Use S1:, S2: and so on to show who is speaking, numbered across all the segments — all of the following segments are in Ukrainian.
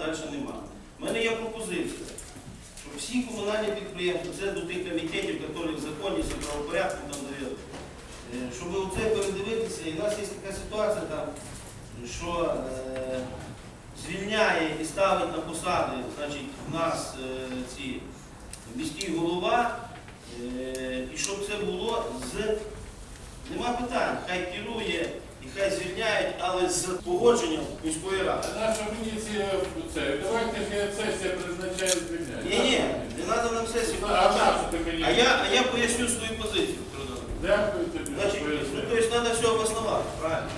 S1: там далі нема. У мене є пропозиція, що всі комунальні підприємства, це до тих комітетів, які в законі з правопорядку там дають, е, щоб оце передивитися, і в нас є така ситуація там, що е, звільняє і ставить на посади, значить, в нас е, ці міський голова, е, і щоб це було з Нема питань, хай керує і хай звільняють, але з погодженням міської ради.
S2: Наша міліція це. Давайте сесія призначає звільняти.
S1: Ні, ні, не треба нам сесію
S2: А ти?
S1: А я, а я поясню свою позицію.
S2: Дякую тобі.
S1: Значить, ну,
S2: пояснення.
S1: то есть треба все обосновати, правильно?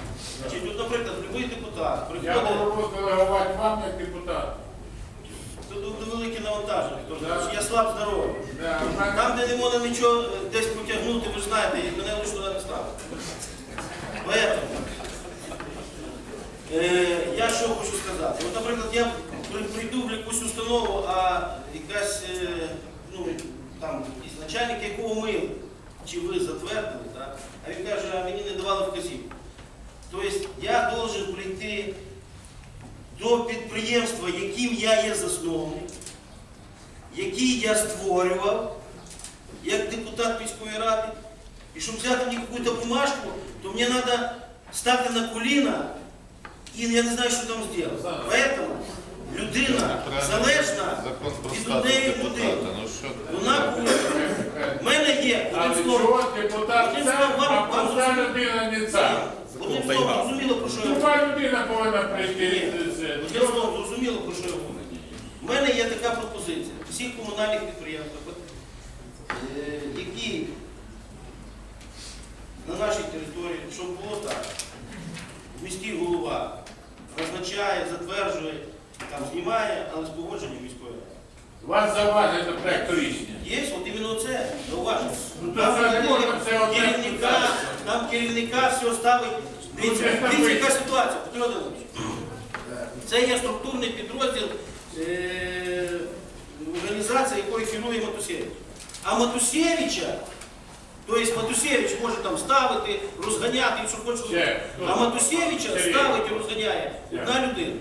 S1: Значить, тут, наприклад, будь-який депутат
S2: Я
S1: приходить,
S2: можу делегувати вам як депутат.
S1: тут дуже велике навантаження, Петро
S2: Да.
S1: Я слаб здоров'я.
S2: Да,
S1: Там, де не можна нічого е, десь потягнути, ви ж знаєте, і мене лише туди не ставить. Поэтому, е, я що хочу сказати. От, наприклад, я прийду в якусь установу, а якась, е, ну, там, якийсь начальник, якого ми чи ви затвердили, так? а він каже, а мені не давали вказівку. Тобто я должен прийти до підприємства, яким я є засновник, який я створював, як депутат міської ради, і щоб взяти мені якусь бумажку, то мені треба стати на коліна, і я не знаю, що там зробити. Поэтому людина залежна від однієї
S3: депутата. Ну?
S1: Вона повинна. В мене є, одним словом, Одним словом,
S2: а
S1: вам- вам
S2: проста
S1: зрозуміло.
S2: людина не цар.
S1: одним словом, зрозуміло, про що я говорю.
S2: Люба людина повинна прийти.
S1: Одним словом, зрозуміло, про що я говорю. У мене є така пропозиція. Всіх комунальних підприємств, е, які на нашій території, щоб було так. Міський голова назначає, затверджує, там знімає, але з погодженням міської ради.
S2: Вас заважить до проекту рішення.
S1: Є, от іменно це, зауваження.
S2: Ну, то
S1: Там
S2: це
S1: взагалі
S2: можна, це одне
S1: керівника,
S2: питання.
S1: там керівника все ставить. Дивіться,
S2: Ну, це
S1: дивіться, яка ситуація, Петро Данилович. Це є структурний підрозділ е, організації, якою керує Матусевич. А Матусевича, тобто Матусевич може там ставити, розганяти, і що хоче. А Матусевича ставить і розганяє одна людина.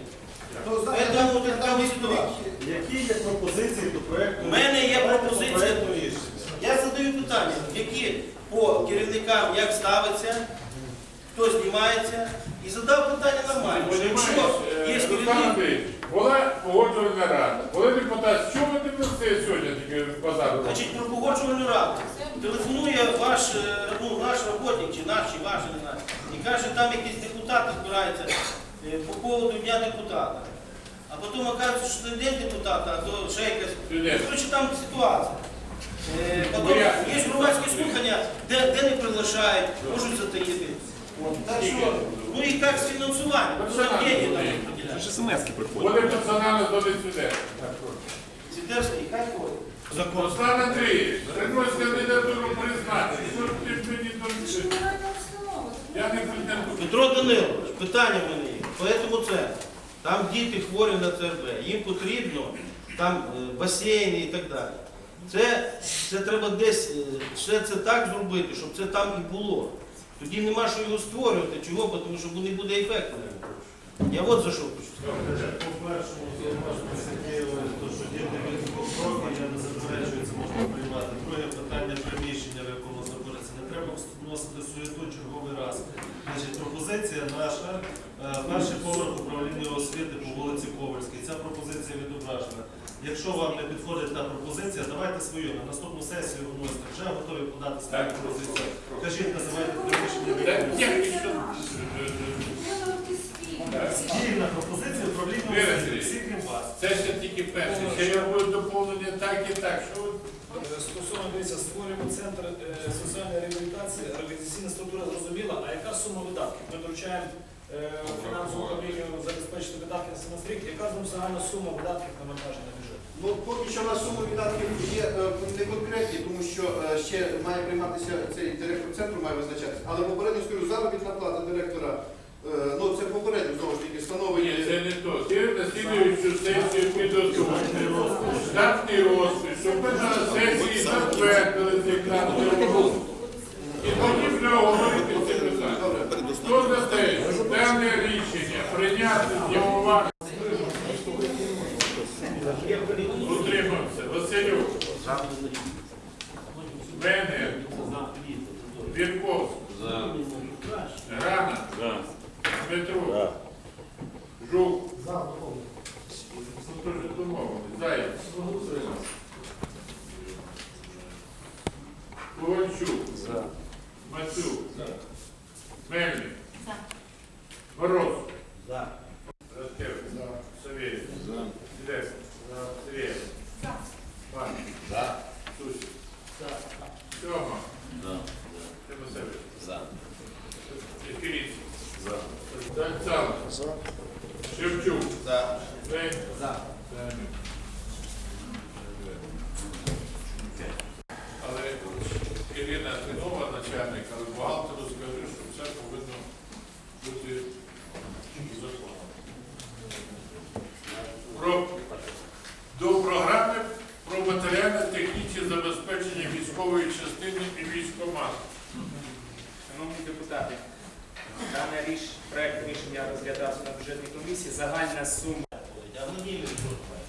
S4: Які є пропозиції до проекту?
S1: У мене є пропозиція. Я задаю питання, які по керівникам як ставиться, хто знімається, і задав питання нормально. що Якщо
S2: е,
S1: є керівник,
S2: Андрійович, була погоджувальна рада. Коли депутат, що ви дивилися сьогодні таке базару?
S1: значить про погоджувальну раду. Телефонує ваш, е, ну, наш роботник, чи наш, чи ваш, не знаю, і каже, там якісь депутати збираються е, по поводу дня депутата. А потім оказується, що не день депутата, а то ще якась. Коротше, там ситуація. Е, Потім є громадські слухання, де, де не приглашають, можуть затаїти. От, так що, ну і як з фінансуванням, ну, там деньги там виділяють.
S2: Буде персонально до сюди.
S1: Сідерський, хай ходить.
S2: Руслан Андрійович, приносите кандидатуру признати. Що ти мені? Я не претендую.
S1: Петро Данилович, питання в мене є. Поэтому це. Там діти хворі на ЦРБ, їм потрібно там е, басейни і так далі. Це, це треба десь е, все це так зробити, щоб це там і було. Тоді нема що його створювати. Чого? Тому що не буде ефекту. Я от за що хочу сказати.
S4: По першому зауваження Сергієва, то що діти від двох років, я не заперечую, це можна приймати. Друге питання приміщення, в якому знаходиться. Не треба вносити суєту черговий раз. Значить, пропозиція наша, е, перший поверх управління освіти по вулиці Ковальській. Ця пропозиція відображена. Якщо вам не підходить та пропозиція, давайте свою. На наступну сесію вносите. Вже готові подати свою
S2: Так.
S4: пропозицію. Кажіть, називайте приміщення. Спільна пропозиція управління. Всі крім вас.
S2: Це ще тільки перше. Ще я буду доповнення так і так. Що ви
S5: Стосовно дивіться, створюємо центр е, соціальної реабілітації, організаційна структура зрозуміла, а яка
S3: сума видатків. Ми доручаємо е, фінансовому управлінню забезпечити видатки на семестрик. Яка з них загальна сума видатків навантаження бюджету?
S5: Ну, поки що у нас суми видатків є е, не конкретні, тому що е, ще має прийматися цей директор центру, має визначатися. Але попередньо скажу, заробітна плата директора, е, ну це попередньо знову ж таки
S2: Ні, це не то. Ти на слідуючу сесію підготуєш. Штатний розпис, щоб ми на сесії затвердили цей штатний розпис. І тоді вже говорити ці питання. Хто за те, щоб дане рішення прийняти з його уваги? Утримався. Василюк. Венер. Вірковський. Грана. Дмитро. Жук. Ну, то ж домовились. Заєць. Ковальчук. Мацюк. Мельник. Мороз. Раскев. Савельев. Сидек. Сергеев. Пан. Сусик. Сьома. Тимосевич. Ікіріць. Дальцал. Шевчук. Вень. Самі. Але Ірина Тинова, начальник, але бухгалтеру скажи, що все повинно бути законом. Про, до програми про матеріально-технічне забезпечення військової частини і військомату.
S6: Шановні депутати, даний ріш, проект рішення розглядався на бюджетній комісії. Загальна сума.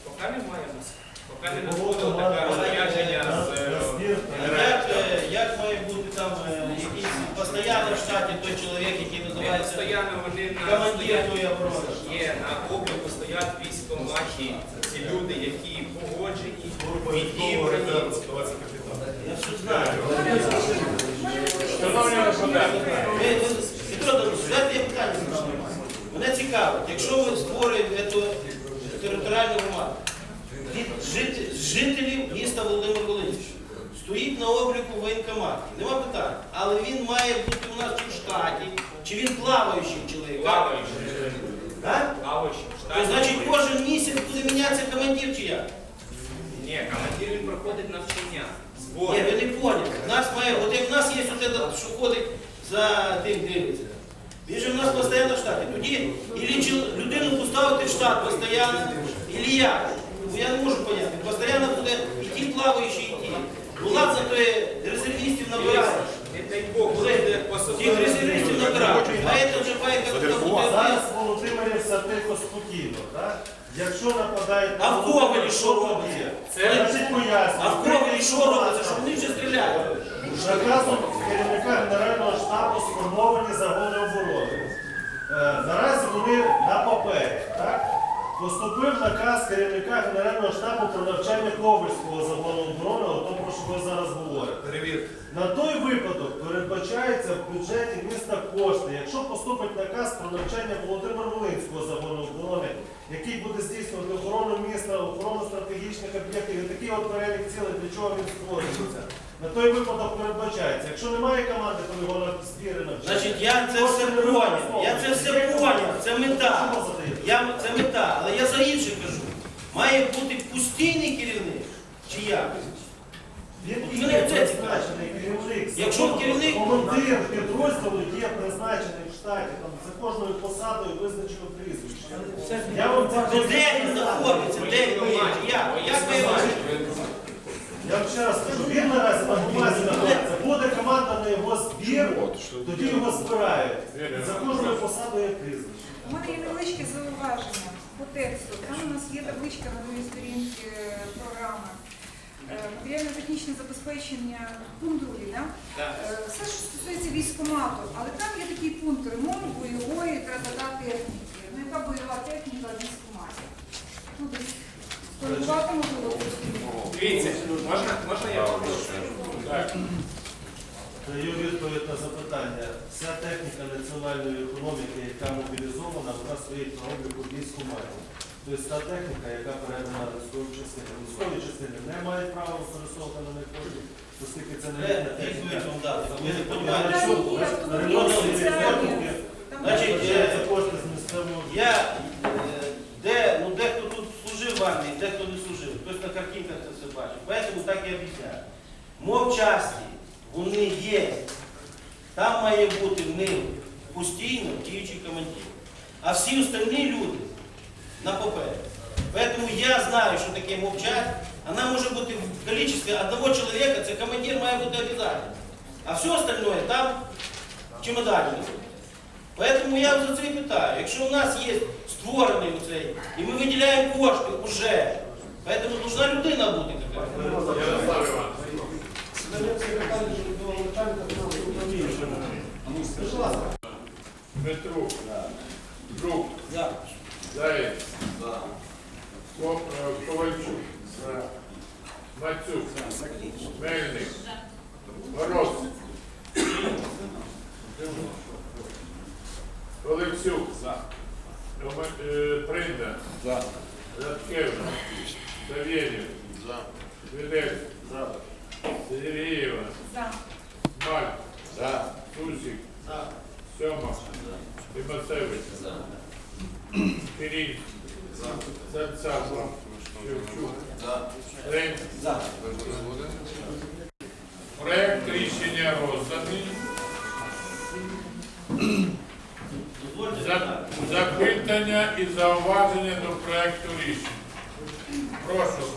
S6: Поки немає у нас. Поки не надходило таке розпорядження з е,
S1: Як, е, як має бути там е, якийсь постійно в штаті той чоловік, який
S6: не
S1: називається
S6: постійно вони на
S1: командир тої оборони?
S6: є на обліку стоять військоматі. Ці люди, які погоджені, відібрані.
S1: Я все знаю.
S2: Шановні депутати,
S1: я питання задам. Мене цікавить, якщо ви створюєте цю територіальну громаду, від жителів міста Володимир Волинський стоїть на обліку в воєнкоматі, нема питань. Але він має бути у нас в штаті, чи він плаваючий чоловік.
S6: Плаваючий.
S1: То, значить, кожен місяць буде мінятися командир чи як?
S6: Ні, командир він проходить навчання.
S1: Ні, ви не поняли. У нас має, от як в нас є от этот, що ходить за тим дивиться. Він же в нас постійно в штаті. Тоді ілі чол- людину поставити в штат постійно, ілі як. Бо я не можу поняти. Постійно буде і ті плаваючі, і ті. Ну ладно, то є резервістів набираєш. Тих резервістів. А це вже.
S4: Зараз Володимирів все тихо спокійно, так? Якщо нападають
S1: А в Ковелі що робиться?
S4: Значить пояснюю.
S1: А в Ковелі що робиться? Щоб вони вже стріляли.
S4: Наказом керівника Генерального штабу сформовані загони оборони. Е, Наразі вони на папері. Так? Поступив наказ керівника Генерального штабу про навчання Ковальського загону оборони, о тому, що ви зараз говорите. На той випадок передбачається в бюджеті міста кошти, якщо поступить наказ про навчання Володимира Волинського загону оборони, який буде здійснювати охорону міста, охорону стратегічних об'єктів, і такий от перелік цілей, для чого він створюється. На той випадок передбачається. Якщо немає команди, то його на збіри навчання.
S1: Значить, я це все поняв. Я це все поняв. Це мета. Я, це мета, але я за інше кажу. Має бути постійний керівник чи як? Мене це
S4: керівник.
S1: Якщо керівник-
S4: командир підрозділу є призначений в штаті, там за кожною посадою визначено прізвище. Я вам це
S1: То де він знаходиться? Де він є? Чи Як? Як ви бачите?
S4: Я вам ще раз кажу, він наразі на бумазі знаходиться. Буде команда на його збір, тоді його збирають. За кожною посадою є прізвище.
S7: У мене є невеличке зауваження по тексту. Там у нас є табличка на другій сторінці е, програми. Е, Матеріально-технічне забезпечення пункт другий, да?
S6: Так.
S7: Е, все, що стосується військомату, але там є такий пункт ремонт бойової та техніки. Ну, яка бойова техніка в військоматі? Ну, десь скоригувати можливо.
S6: Дивіться, можна, можна я попрошу?
S2: так,
S4: даю відповідь на запитання. Вся техніка національної економіки, яка мобілізована, вона стоїть на обліку військомеру. Тобто та техніка, яка передана військовій частині. Військові частини не мають права використовувати на них кошти, оскільки це не
S1: реальна
S4: техніка.
S1: Значить, це кошти з місцевого.
S4: Я
S1: е, де, ну дехто тут служив в армії, дехто
S4: не
S1: служив.
S4: Хтось
S7: на
S4: картинках це
S7: все
S4: бачив.
S7: Поэтому
S1: так і об'ясняю. Мовчасні. має бути в них постійно діючий командир. А всі остальні люди на папері. Поэтому я знаю, що таке мовчать. Вона може бути в кількості одного чоловіка, це командир має бути обов'язково. А все остальное там в чемодані. Поэтому я за це і питаю. Якщо у нас є створений оцей, і ми виділяємо кошти уже, поэтому должна людина бути така.
S2: Петрук. Друг. Заєць. Ко- е, Ковальчук. Мацюк. Мельник. Мороз. Олексюк. Тома- е, Принда. Радкевич. Савєнєв. Відель. Сергієва.
S7: За.
S2: Маль. Сусік. Сьома. Тимосевич. Кирій. Сальцава. Шевчук. Рейн. Проект рішення розданий.
S1: Дозвольте
S2: За-
S1: питання.
S2: Запитання і зауваження до проекту рішення. Прошу, Олександр.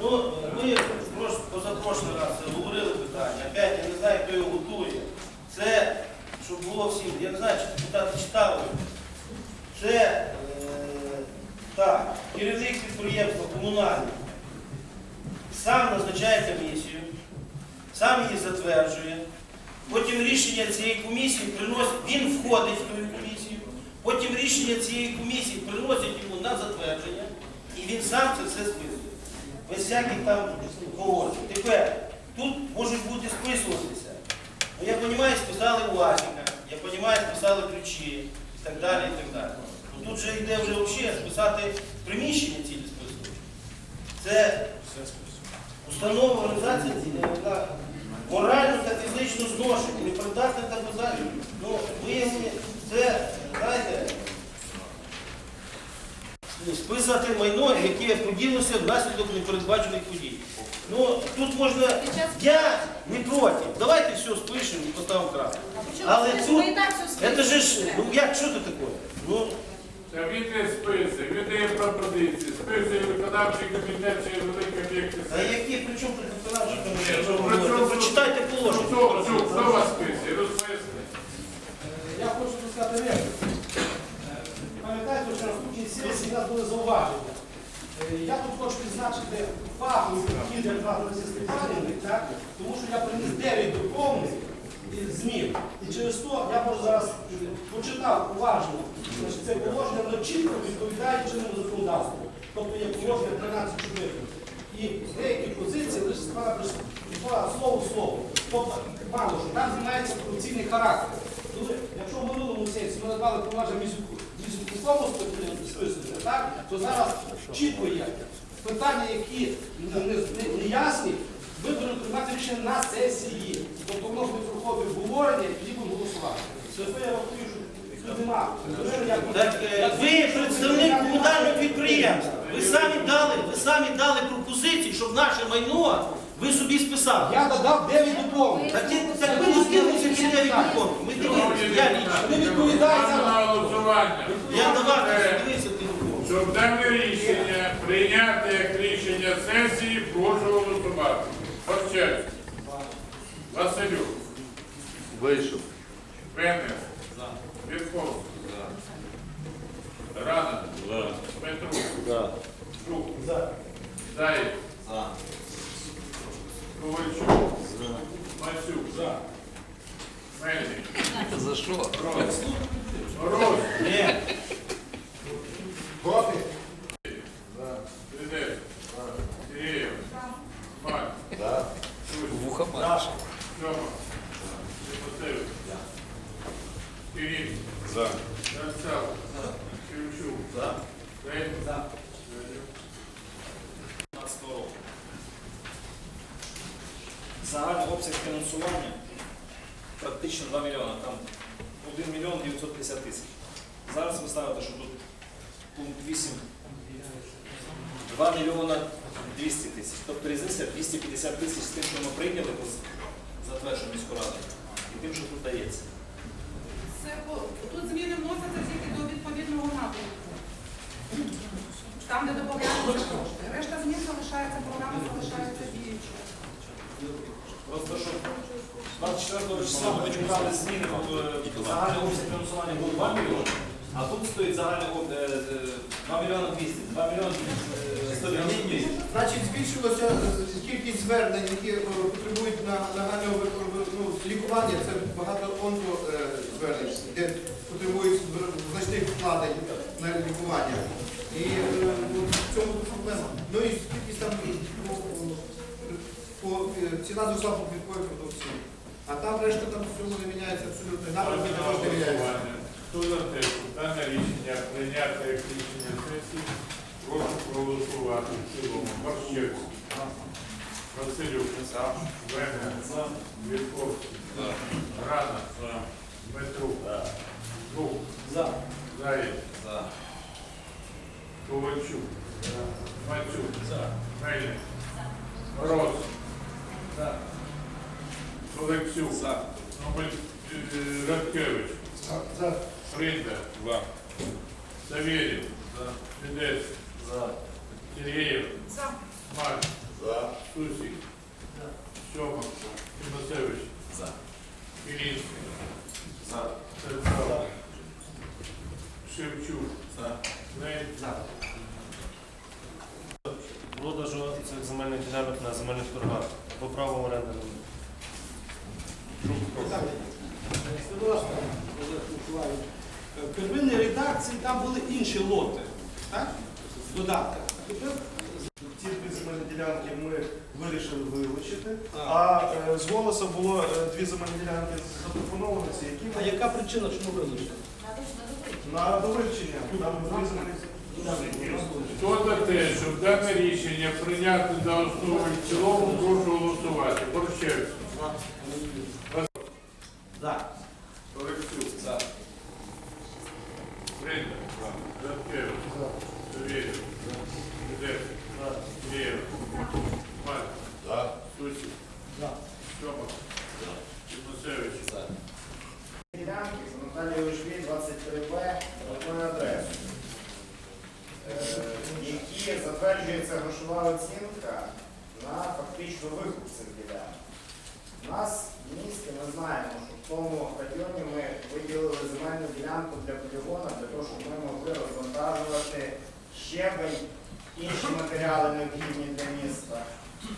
S1: Ну, ми прош- позапрошлий раз говорили питання. Опять я не знаю, хто його готує. Це, було всім, я не знаю, чи депутати читали. Це е, так, керівник підприємства комунальне сам назначає комісію, сам її затверджує. Потім рішення цієї комісії приносить, він входить в ту комісію, потім рішення цієї комісії приносять йому на затвердження, і він сам це все списує. Без всяких там погоджень. Тепер тут можуть бути списуватися. Ну, я розумію, списали власника, я розумію, списали ключі і так далі. і так далі. Ну, тут же йде вже взагалі списати приміщення цілі списувати. Це установа організації ці- на моральну та фізичну зношення, непридатне та базарі. Ну, виявлення, це, знаєте, ну, списати майно, яке поділося внаслідок непередбачених подій. Ну, тут можна, я не проти, давайте все спишемо і поставимо крапку. Але тут, це же ж, ну як, що це таке? Ну,
S2: Це він не списує, він дає пропозиції, списує виконавчий комітет чи великий об'єкт.
S1: а які, при чому тут виконавчий комітет?
S2: ну,
S1: Що ви говорите? Прочитайте
S2: Ну,
S1: положення.
S2: Хто, хто, хто вас списує? Розписує.
S3: Я хочу сказати речі. Пам'ятаєте, що на наступній сесії у нас були зауваження. Е, Я тут хочу відзначити фаховий підхід Олександра Степанівни, так? тому що я приніс 9 доповнень змін. І через то я можу зараз почитав уважно, значить, це положення воно чітко відповідає чинному законодавству. Тобто є положення 13.4. І деякі позиції лише справа слово в слово. Тобто, мало що там знімається корупційний характер. Коли, якщо в минулому сесії ми міську міському списувати, так, то зараз чітко є питання, які не, не, не- не ясні, ми будемо приймати рішення на сесії. Воно буде проходити обговорення і тоді будемо голосувати. Це я рахую, що тут нема.
S1: Так, е, ви представник комунального підприємства. Ви самі дали, ви самі дали пропозиції, щоб наше майно ви собі списали.
S3: Я додав 9 доповнень.
S1: Так, ті- так всі дев'ять виконків. Ми дивилися, я лічно.
S3: Не відповідає
S2: на голосування.
S1: Я давав,
S2: Е,
S1: дивився ти виконків.
S2: Щоб дане рішення прийняти як рішення сесії, прошу голосувати. По черзі. Василюк.
S8: Вийшов.
S2: Беннер. Вірхов. Рана. Петрук. Жук. Заєць. Ковальчук. Мацюк. Мельник.
S8: За що?
S2: Мороз. Мороз.
S1: Ні.
S2: Фідель. Сергієв. Маль.
S8: Вуха маєш.
S2: Сьома. Тимофеєв. Кирил.
S8: За.
S2: Ярцев. Шевчук. Рейн.
S3: року. Загальний обсяг фінансування практично 2 мільйони, там 1 мільйон 950 тисяч. Зараз ви ставите, що тут пункт 8 2 мільйона
S6: 200 тисяч. Тобто різниця 250 тисяч з тим, що ми прийняли по затвердженню міську раду, і тим, що тут дається.
S9: Це тут зміни вносяться тільки до відповідного напрямку. Там, де додаються кошти. Решта змін залишається, програма залишається діючою.
S6: Просто що 24 числа ми відбирали зміни, в загальний обсяг фінансування був 2 мільйони, а тут стоїть загальний об- е, е, 2 мільйони 200, 2 мільйони е, 190.
S5: Значить, збільшилася е, кількість звернень, які е, потребують на нагального ну, лікування. Це багато онко е, звернень, де потребують значних вкладень на лікування. І ну, в цьому проблема. Ну і кількість там по, по, е, ціна зросла по квітковій продукції. А там решта там в цьому не міняється абсолютно. Напрямки також не міняються.
S2: Хто за те, дане рішення прийняти як рішення сесії, прошу проголосувати в цілому. Марщевський. Василюк. Веня. Вітковський. Рана. Дмитрук. Жук. Заєць. Ковальчук. Мацюк. Мельник. Мороз. Олексюк. Нобель е, Радкевич. Фринда. Савельев. Федес. Сергеев. Марк. За. Сусик. Сьомак. Тимосевич. Филинский. Сальцов. Шевчук. Нель.
S4: Продажу цих земельних ділянок на земельних торгах по праву оренди.
S3: Е, В первинній редакції там були інші лоти, так? Додатка. Тепер
S10: Ці дві земельні ділянки ми вирішили вилучити,
S3: А.
S10: а е, з голосу було е, дві земельні ділянки запропоновані, які
S3: А
S10: ми
S3: яка причина, чому вилучили?
S10: на довивчення. Там дві земельні
S2: Хто за те, щоб дане рішення прийняти за основу і в цілому, прошу голосувати. Борщевський.
S3: За.
S2: Олексюк. Фринда. Радкевич. Савельев. Федес. Сергеев. Марк. Сусик. Сьомак. Тимосевич.
S11: Ділянки з 23Б одною адресу, е, які затверджується грошова оцінка на фактично викуп цих ділянок. У нас в місті ми знаємо, що в тому районі ми виділили земельну ділянку для полігону, для того, щоб ми могли розвантажувати щебень, інші матеріали необхідні для міста.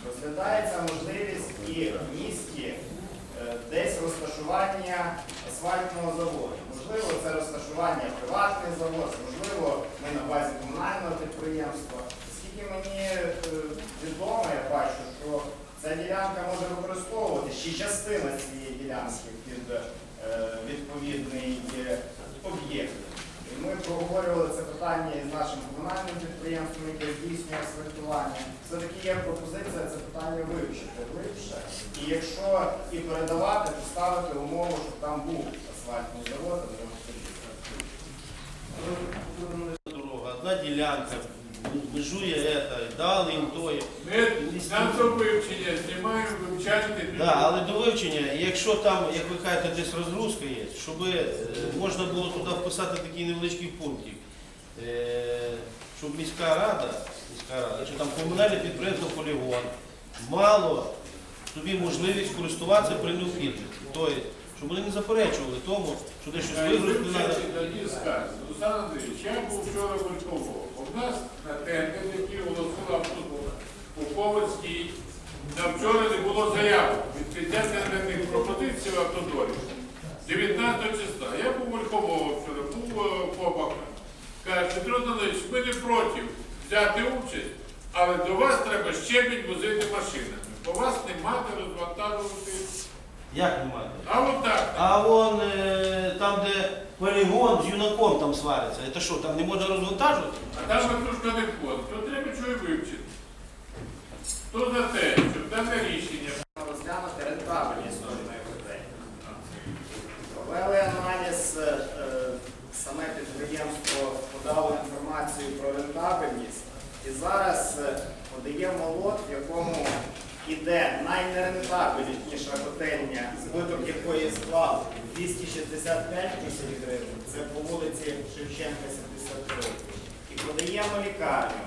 S11: Розглядається можливість і в місті е, десь розташування асфальтного заводу. Можливо, це розташування приватний завод, можливо, ми на базі комунального підприємства. Оскільки мені е, відомо, я бачу, що ця ділянка може використовувати ще частина цієї ділянки під е, відповідний е, об'єкт. Ми проговорювали це питання із нашим комунальним підприємством, яке здійснює асфальтування. Все-таки є пропозиція це питання вивчити глибше. І якщо і передавати, то ставити умову, щоб там був асфальтний завод, а не
S1: Дорога, одна ділянка, межує это, дали їм то.
S2: Ми до вивчення знімаємо, вивчайте.
S1: Да, але до вивчення, якщо там, як ви кажете, десь розгрузка є, щоб е, можна було туди вписати такий невеличкий пунктик, е, щоб міська рада, міська рада, чи там комунальне підприємство полігон мало тобі можливість користуватися при необхідності. Тобто, щоб вони не заперечували тому, що десь щось вигрузку треба.
S2: Тоді. Олександр Андрійович, я був вчора в Верховому. У нас на тендер, який оголосила автодор, у Ковальській, на вчора не було заяви. Відкриття тендерних пропозицій в автодорі. 19 числа. Я був у вчора, був е, в Каже, Петро Данилович, ми не проти взяти участь, але до вас треба щебінь возити машинами. Бо вас не мати розвантажувати.
S1: Як немає?
S2: А от так.
S1: А вон е, там, де полігон з юнаком там свариться, це що, там не можна розвантажувати?
S2: А там вертушка не входить, то треба чого і вивчити. Хто за те, щоб дане рішення
S11: розглянути рентабельність кожної котельні. Провели аналіз, е, саме підприємство подало інформацію про рентабельність і зараз е, подаємо якому іде найнерентабельніша котельня, збиток якої склав 265 тисяч гривень, це по вулиці Шевченка, 73. І подаємо лікарню,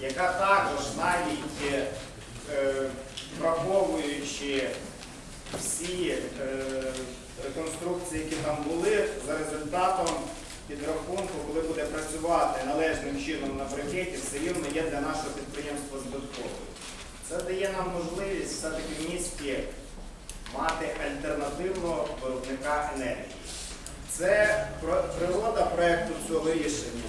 S11: яка також навіть е, враховуючи всі е, реконструкції, які там були, за результатом підрахунку, коли буде працювати належним чином на брикеті, все рівно є для нашого підприємства збитковою. Це дає нам можливість все-таки в місті мати альтернативного виробника енергії. Це природа проекту цього рішення.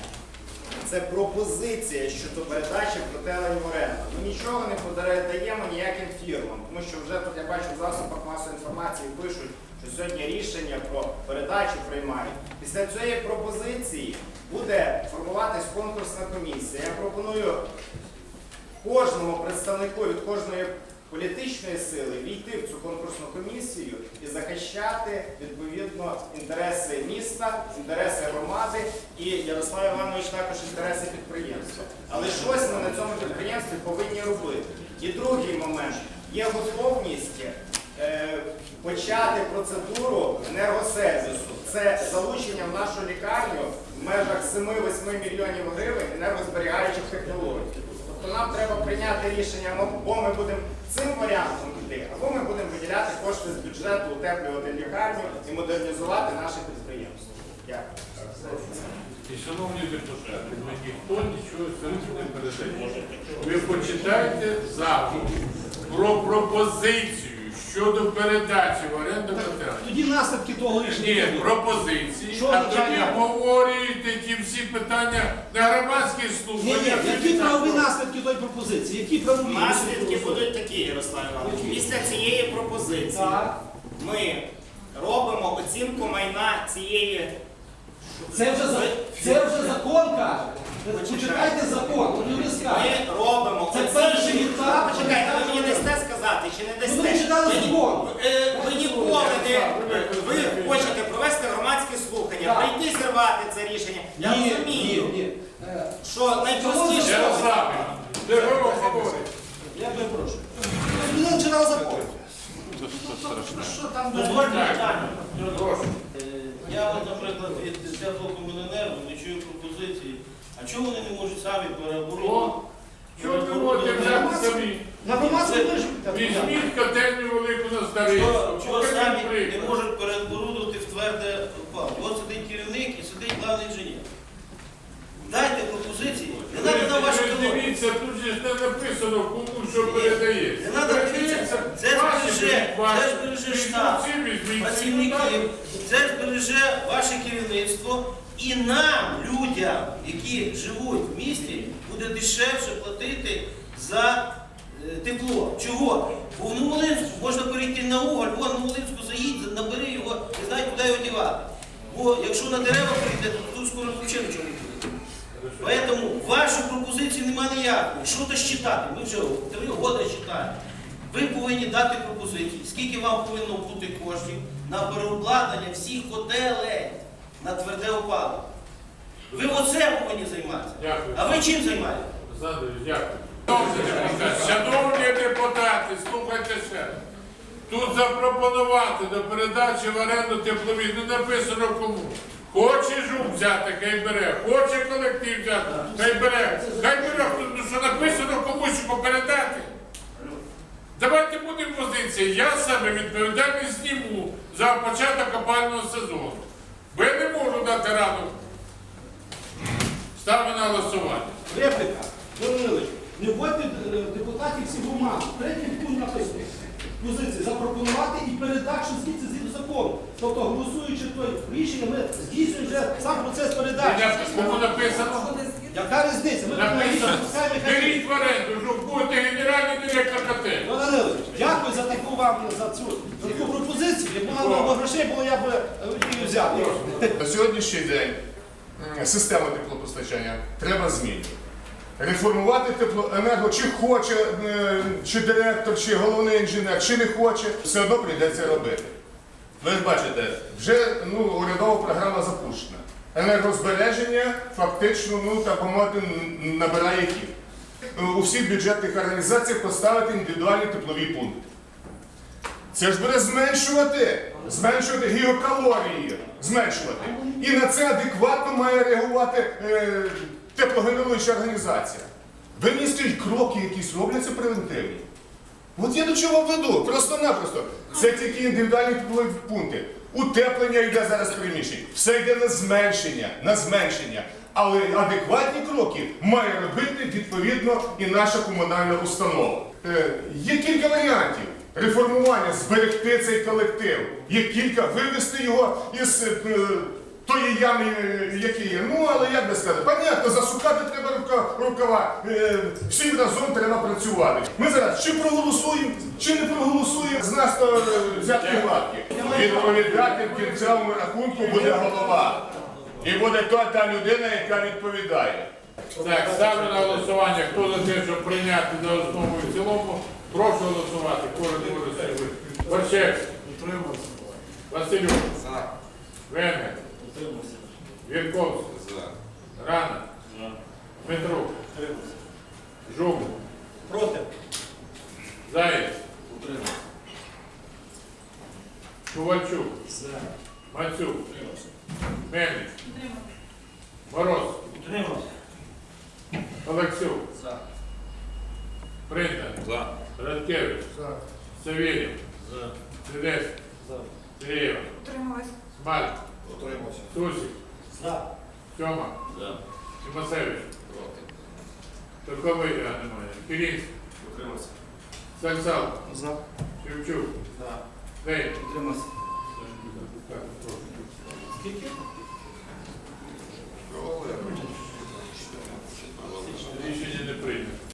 S11: Це пропозиція щодо передачі в оренду. Ми нічого не подаємо ніяким фірмам, тому що вже я бачу в засобах масової інформації пишуть, що сьогодні рішення про передачу приймають. Після цієї пропозиції буде формуватись конкурсна комісія. Я пропоную кожному представнику від кожної політичної сили війти в цю конкурсну комісію і захищати відповідно інтереси міста, інтереси громади і Ярослав Іванович також інтереси підприємства. Але щось ми на цьому підприємстві повинні робити. І другий момент є готовність е, почати процедуру енергосервісу. Це залучення в нашу лікарню в межах 7-8 мільйонів гривень енергозберігаючих технологій. Тобто нам треба прийняти рішення, або ми будемо цим варіантом йти, або ми будемо виділяти кошти з бюджету, утеплювати лікарню і модернізувати наше підприємство. Дякую.
S2: І шановні депутати, ніхто нічого сьогодні не передає. Ви почитайте запит про пропозицію щодо передачі в оренду котельні.
S3: Тоді наслідки того рішення.
S2: Ні,
S3: не буде.
S2: пропозиції,
S3: Що
S2: а тоді обговорюєте ті всі питання на громадських
S3: Ні,
S2: слуханнях.
S3: ні, які правові наслідки тої пропозиції? Які правові?
S6: Наслідки будуть такі, Ярослав Іванович. Після цієї пропозиції
S3: Так.
S6: ми робимо оцінку майна цієї.
S3: Це вже, за- це вже закон каже. Почитайте закон, от юрист
S6: Ми робимо
S3: Це
S6: оцінку.
S3: перший етап.
S6: Почекайте, ви мені дасте сказати чи не
S3: Ну, ви
S6: дасте?
S3: читали
S6: Ви ні-
S3: закон.
S6: е, Ви ніколи не ви хочете провести громадські слухання,
S3: Так.
S6: прийти зірвати це рішення. Я
S3: Ні,
S6: розумію,
S3: ні. Е,
S6: що найпростіше.
S3: Я перепрошую. Ви не читали закон. Що там.
S2: Прошу.
S1: Е, Я, от, наприклад, від теплокомуненерго не чую пропозиції. А чому вони не можуть самі переоборудувати?
S2: Що ви можете взяти самі?
S3: На громадську мережу.
S2: Візьміть котельню велику на старий.
S1: Чого, самі не можуть переоборудувати в тверде опал? От сидить керівник і сидить главний інженер. Дайте пропозиції. Не треба на вашу
S2: Ви. Дивіться, тут же ж не написано, кому що передається.
S1: Не надо дивитися. Це ж
S2: Ваші
S1: береже,
S2: ваші.
S1: це ж береже штаб, працівників, це ж береже ваше керівництво. І нам, людям, які живуть в місті, буде дешевше платити за тепло. Чого? Бо в Новолинську можна перейти на уголь, вон в Новолинську заїдь, набери його, не знаю, куди його дівати. Бо якщо на дерева прийде, то тут скоро взагалі нічого не буде. Поэтому вашу пропозицію немає ніякої. Що то считати? Ми вже три роки читаємо. Ви повинні дати пропозиції, скільки вам повинно бути коштів на переобладнання всіх котелень на тверде опалення. Ви оце повинні займатися.
S2: Дякую.
S1: А ви чим займаєтесь?
S2: Дякую. Шановні депутати, слухайте ще. Тут запропонувати до передачі в оренду теплові, не написано кому. Хоче жук взяти, хай бере, хоче колектив взяти, хай бере. Хай бере, що написано комусь що передати. Давайте будемо позиції. Я саме відповідальність зніму за початок опального сезону. Я не можу дати раду. Ставлю на голосування.
S3: Репліка. Не вводьте депутатів всі в оману. Третій пункт написано. Позиції запропонувати і передачу звідси згідно закону. Тобто, голосуючи той рішення, ми здійснюємо вже сам процес передачі.
S2: Кому написано?
S3: Яка різниця? Ми
S2: Написано, беріть в оренду, щоб будете генеральний директор КТ.
S3: Ну, Данилович, дякую за таку вам за цю, за таку пропозицію. Якби мало грошей було, я б е, її взяв.
S12: На сьогоднішній день систему теплопостачання треба змінювати. Реформувати теплоенерго, чи хоче, е, чи директор, чи головний інженер, чи не хоче, все одно прийдеться робити. Ви ж бачите, вже ну, урядова програма запущена. Енергозбереження фактично, ну так мовити, набирає хід. е, у всіх бюджетних організаціях поставити індивідуальні теплові пункти. Це ж буде зменшувати, зменшувати гігакалорії, зменшувати. І на це адекватно має реагувати е, теплогенеруюча організація. Ви мені скажіть, кроки якісь робляться превентивні. От я до чого веду. Просто-напросто. Це тільки індивідуальні пункти. Утеплення йде зараз приміщень. Все йде на зменшення, на зменшення. Але адекватні кроки має робити відповідно і наша комунальна установа. Е, є кілька варіантів реформування, зберегти цей колектив. Є кілька, вивести його із е, тої ями, які є. Ну, але як би сказати, понятно, засукати треба рука- рукава. Е, всім разом треба працювати. Ми зараз чи проголосуємо, чи не проголосуємо, з нас то е, взятки гладкі. Відповідати в кінцевому рахунку буде голова. І буде та, та людина, яка відповідає.
S2: Так, ставлю на голосування. Хто за те, щоб прийняти за основу і в цілому, прошу голосувати. Кожен голосує. Борщевський. Василюк. Венгер. Вірковський. Рана. Дмитрук. Жук.